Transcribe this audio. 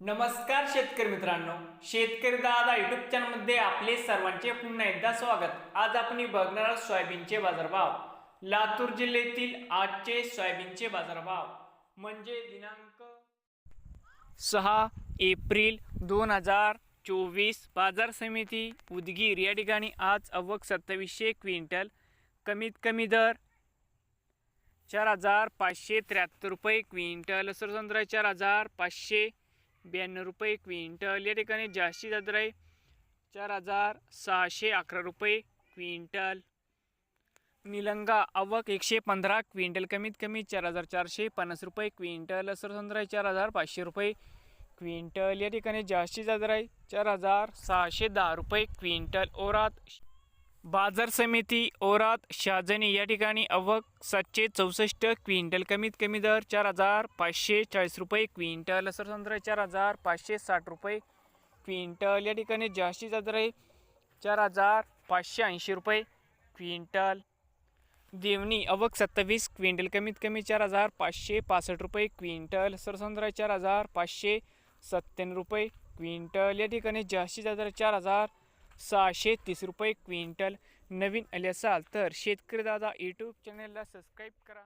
नमस्कार शेतकरी मित्रांनो शेतकरी दादा युट्यूब चॅनलमध्ये आपले सर्वांचे पुन्हा एकदा स्वागत. आज आपण बघणार आहोत सोयाबीनचे बाजारभाव. लातूर जिल्ह्यातील आजचे सोयाबीनचे बाजारभाव. म्हणजे दिनांक सहा एप्रिल दोन हजार चोवीस बाजार समिती उदगीर. या ठिकाणी आज अवक सत्तावीसशे क्विंटल. कमीत कमी दर चार हजार पाचशे त्र्याहत्तर रुपये क्विंटल. सरसंत्र चार हजार पाचशे ब्याण्णव रुपये क्विंटल. या ठिकाणी जास्तीत दर आहे चार हजार सहाशे अकरा रुपये क्विंटल. निलंगा आवक एकशे पंधरा क्विंटल. कमीत कमी चार हजार चारशे पन्नास रुपये क्विंटल. सरसंद्रा चार हजार पाचशे रुपये क्विंटल. या ठिकाणी जास्तीत दर आहे चार हजार सहाशे दहा रुपये क्विंटल. ओरात बाजार समिती ओरात शाजनी या ठिकाणी अवक सातशे चौसष्ट क्विंटल. कमीत कमी दर चार हजार पाचशे चाळीस रुपये क्विंटल. सरसंद्र चार हजार पाचशे साठ रुपये क्विंटल. या ठिकाणी जास्तीत दर आहे चार हजार पाचशे ऐंशी रुपये क्विंटल. देवणी अवक सत्तावीस क्विंटल. कमीत कमी चार हजार पाचशे पासष्ट रुपये क्विंटल. सरसंद्र चार हजार पाचशे सत्त्याण्णव रुपये क्विंटल. या ठिकाणी जास्तीत दर चार हजार सहाशे तीस रुपये क्विंटल नवीन आले असाल तर शेतकरी दादा यूट्यूब चॅनलला सबस्क्राईब करा.